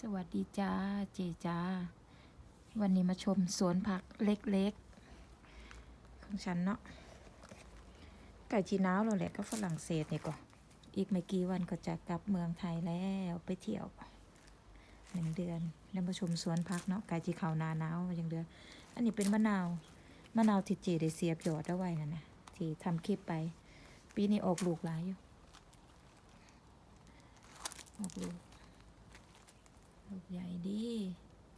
สวัสดีจ้าเจจ้า วันนี้มาชมสวนผักเล็กๆ ของฉันเนาะไก่จีน้าวเราแหละก็ฝรั่งเศสนี่ก็อีกไม่กี่วันก็จะกลับเมืองไทยแล้วไปเที่ยวหนึ่งเดือนแล้วมาชมสวนผักเนาะไก่จีเขาวนาหนาวอย่างเดือน อันนี้เป็นมะนาวมะนาวที่เจได้เสียบยอดเอาไว้นั่นนะที่ทำคลิปไป ปีนี้ออกลูกหลายอยู่ออกลูก ลูกใหญ่ดี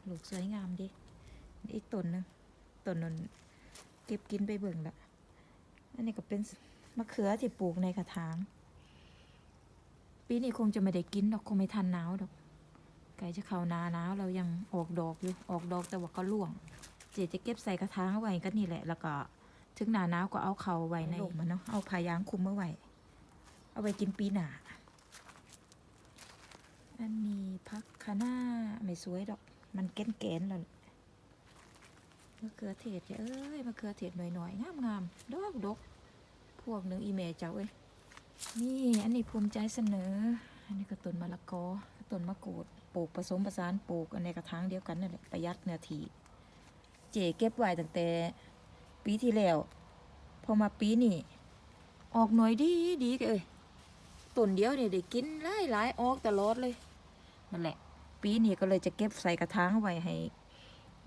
ลูกสวยงามดีอีกต้นหนึงต้นนั้นเก็บกินไปเบิ่งละอันนี้ก็เป็นมะเขือที่ปลูกในกระถาง ปีนี้คงจะไม่ได้กินดอกคงไม่ทันหนาวดอกไก่จะเข้าหนาหนาวเรายังออกดอกอยู่ออกดอกแต่ว่าก็ร่วง เจจะเก็บใส่กระถางเอาไว้ก็นี่แหละ แล้วก็ถึงหนาหนาวก็เอาเขาไว้ในร่มมันเนาะเอาพายางคลุมเอาไว้ เอาไว้กินปีหนา อันนี้พักคะน้าไม่สวยดอก มันแก่นๆแล้วมะเขือเทศเอ้ยมะเขือเทศหน่อยๆงามๆดอกดกพวกหนึ่งอีเมลเจ้าเอ้ยนี่อันนี้ภูมิใจเสนอ อันนี้ก็ต้นมะละกอต้นมะกรูดปลูกผสมผสานปลูกอันในกระถางเดียวกันนั่นแหละประหยัดเนื้อที่เจเก็บไว้ตั้งแต่ปีที่แล้วพอมาปีนี้ออกหน่อยดีดีเอ้ยต้นเดียวเนี่ยได้กินหลายหลายออกตลอดเลย นั่นแหละ ปีนี้ก็เลยจะเก็บใส่กระถางไว้ให้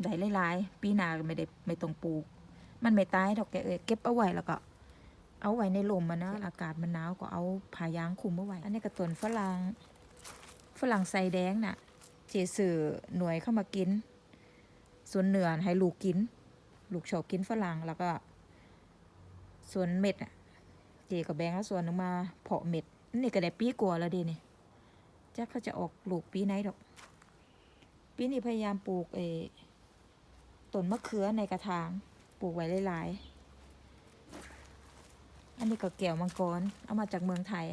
ได้หลายๆ ปีหน้าก็ไม่ได้ไม่ต้องปลูก มันไม่ตายดอกแกเอ้ยเก็บเอาไว้แล้วก็ เอาไว้ในลมมันนะอากาศมันหนาวก็เอาผ้ายางคลุมเอาไว้ อันนี้ก็ต้นฝรั่งฝรั่งใส่แดงน่ะ เจสื่อหน่วยเข้ามากิน ส่วนเหนือให้ลูกกิน ลูกชอบกินฝรั่งแล้วก็ ส่วนเม็ดอะ เจก็แบ่งเอาส่วนหนึงมาเพาะเม็ด นี่ก็ได้ปีกว่าแล้วเดนี่ จักเขาจะออกลูกปีไหนดอก ปีนี้พยายามปลูกเอต้นมะเขือในกระถาง ปลูกไว้หลายๆ อันนี้ก็แก้วมังกร เอามาจากเมืองไทย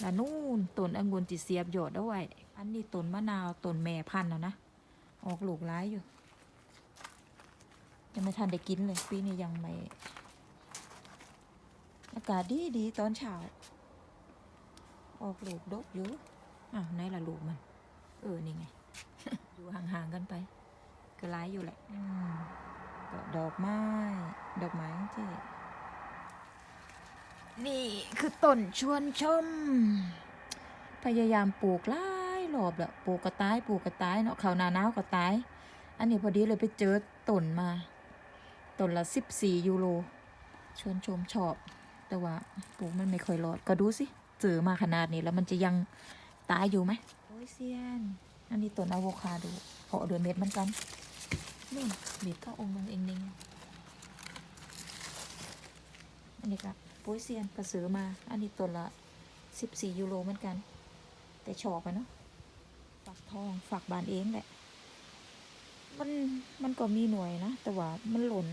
แล้วนู่นต้นองุ่นจิเสียบหยอดเอาไว้ อันนี้ต้นมะนาวต้นแม่พันธุ์นะนะ ออกลูกร้ายอยู่ ยังไม่ทันได้กินเลย ปีนี้ยังไม่ อากาศดีดีตอนเช้า ออกลูกดกอยู่อ้าวไหนล่ะลูกมัน เออนี่ไง อยู่ห่างๆกันไป ก็ร้ายอยู่แหละอืมก็ดอกไม้ ดอกไม้เจ๊นี่คือต้นชวนชม พยายามปลูกหลายรอบแล้วปลูกกระต้ายปลูกกระต้ายเนาะเขาวหนาหนาวก็ตาย อันนี้พอดีเลยไปเจอต้นมาต้นละสิบสี่ยูโรชวนชมชอบ แต่ว่าปลูกมันไม่ค่อยรอดก็ดูสิ เจอมาขนาดนี้แล้วมันจะยังตายอยู่ไหมโอ้ยเซียน อันนี้ต้นอะโวคาโดเพาะด้วยเม็ดเหมันกันนี่เม็ดก็องค์ลงเองเองอันนี้ก็โป้ยเซียนก็ซื้อมา อันนี้ต้นละสิบสี่ยูโรเหมือนกัน แต่ชอบอะเนาะฝักทองฝักบานเองแหละ มันมันก็มีหน่วยนะ แต่ว่ามันหล่น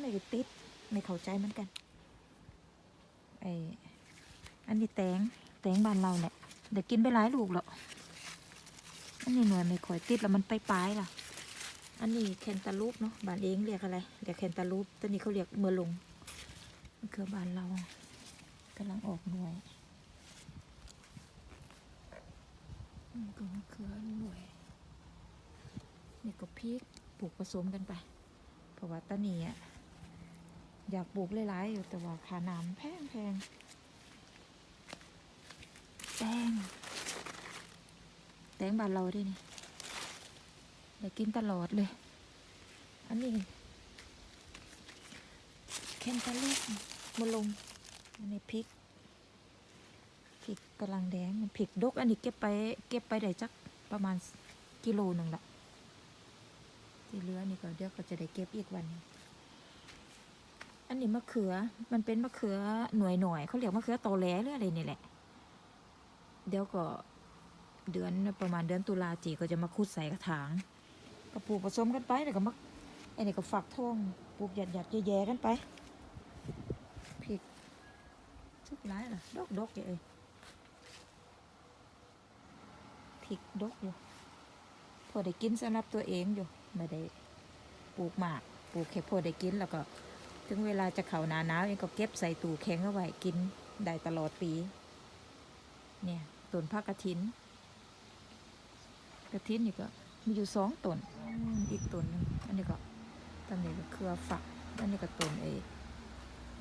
ไม่ได้ติด ไม่เข้าใจเหมือนกันไอ อันนี้แตงแตงบ้านเราเนี่ยเดี๋ยวกินไปหลายลูกแล้วอันนี้หน่วยไม่ค่อยติดแล้วมันไปปลายล่ะ อันนี้แคนตาลูปเนาะบ้านเองเรียกอะไรเรียกแคนตาลูปตัวนี้เขาเรียกเมือลงมันคือบ้านเรากำลังออกหน่วยนี่ก็มะเขือหน่วยนี่ก็พริกปลูกผสมกันไป เพราะว่าตอนนี้อะอยากปลูกหลายๆอยู่แต่ว่าค่าน้ำแพงแพง แตงแตงบานเราด้วยนี่ได้กินตลอดเลย อันนี้แคนตาลูปมาลงอันนี้พริกพริกกำลังแดงมันพริกดก อันนี้เก็บไป เก็บไปได้จักประมาณกิโลหนึ่งละที่เหลือนี่ก็เดี๋ยวก็จะได้เก็บอีกวัน อันนี้มะเขือ มันเป็นมะเขือหน่วยหน่วยๆเขาเรียกมะเขือตอแหลหรืออะไรนี่แหละ เดี๋ยวก็เดือนประมาณเดือนตุลาจีก็จะมาคุดใส่กระถางก็ปลูกผสมกันไปแล้วก็มะไอ้นี่ก็ฝักทองปลูกหยัดหยัดแย่ๆกันไปพริกทุกร้ายล่ะดกดกๆเอ้ยพริกดกอยู่พอได้กินสำหรับตัวเองอยู่ไม่ได้ปลูกหมากปลูกแค่พอได้กินแล้วก็ ถึงเวลาจะเข้าหนาหนาวเองก็เก็บใส่ตู้แข็งเอาไว้กินได้ตลอดปี เนี่ย ต้นผักกระถินระทินนี่ก็มีอยู่สองต้นอีกต้นหนึงอันนี้ก็ตำนี้ก็เครือฝักอันนี้ก็ต้นเอ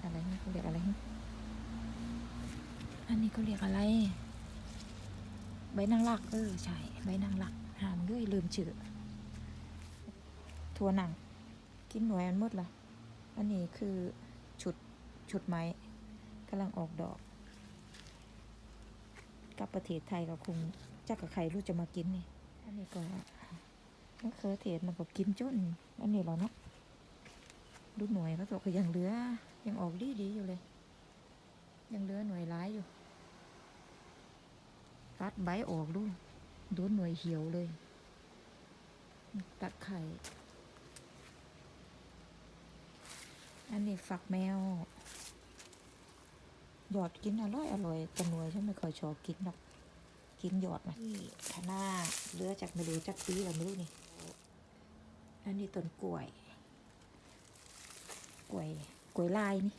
อะไรนะเขาเรียกอะไรอันนี้เขาเรียกอะไร ใบนางรักเออใช่ใบนางรักหามด้วยลืมชื่อถั่วหนัง กินหน่วยอันมดละอันนี้คือ ชุด ชุดไม้กำลังออกดอก กลับประเทศไทยก็คงจักกับใครรู้จะมากินนี่ อันนี้ก็มะเขือเทศมันก็กินจนอันนี้เรอเนาะดูหน่วยเขาบอกก็ยังเหลือ ยังออกดีดีๆอยู่เลย ยังเหลือหน่วยร้ายอยู่ ตัดใบออกดูดนหน่วยเหี่ยวเลยตัดไข่อันนี้ฝักแมว หยอดกินอร่อยอร่อยแต่หน่วยฉันไม่ค่อยชอบกินหรอก กินหยอดมานี่คะน้าเหลือจากไม่รู้จากปีแล้วไม่รู้นี่อันนี้ต้นกล้วย กล้วย กล้วยลายนี่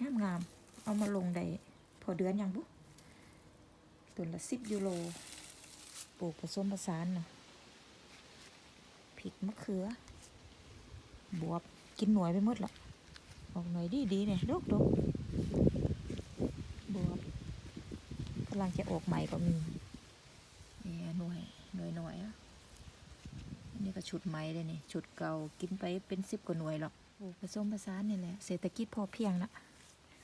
งามงามๆเอามาลงได้พอเดือนยังบุ๊ต้นละสิบยูโร ปลูกผสมผสานนะพริกมะเขือ บวบ กินหน่วยไปหมดละออกหน่วยดีดีๆเนี่ยดกดกบวบกำลังจะออกใหม่ก็มีนี่หน่วยหน่วยหน่วยอะอันนี้ก็ชุดใหม่เลยนี่ชุดเก่ากินไปเป็นสิบกว่าหน่วยหรอกปลูกผสมผสานนี่แหละเศรษฐกิจพอเพียงนะ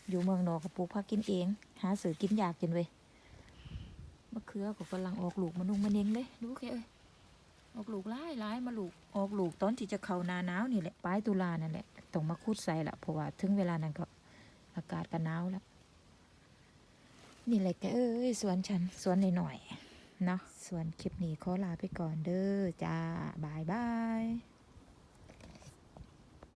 อยู่เมืองนอกก็ปลูกผักกินเอง หาซื้อกินอยากกินเว้ยมะเขือก็กำลังออกลูกมานุ่งมาเนงเลยดูแค่เอ้ยออกลูกหลายหลายมาลูกออกลูกตอนที่จะเข้าหนาหนาวนี่แหละปลายตุลานั่นแหละต้องมาคุดใส่ละเพราะว่าถึงเวลานั้นก็อากาศก็หนาวแล้ว นี่แหละแกเอ้ยสวนฉันสวนหน่อยๆเนาะส่วนคลิปนี้ขอลาไปก่อนเด้อจ้าบายบาย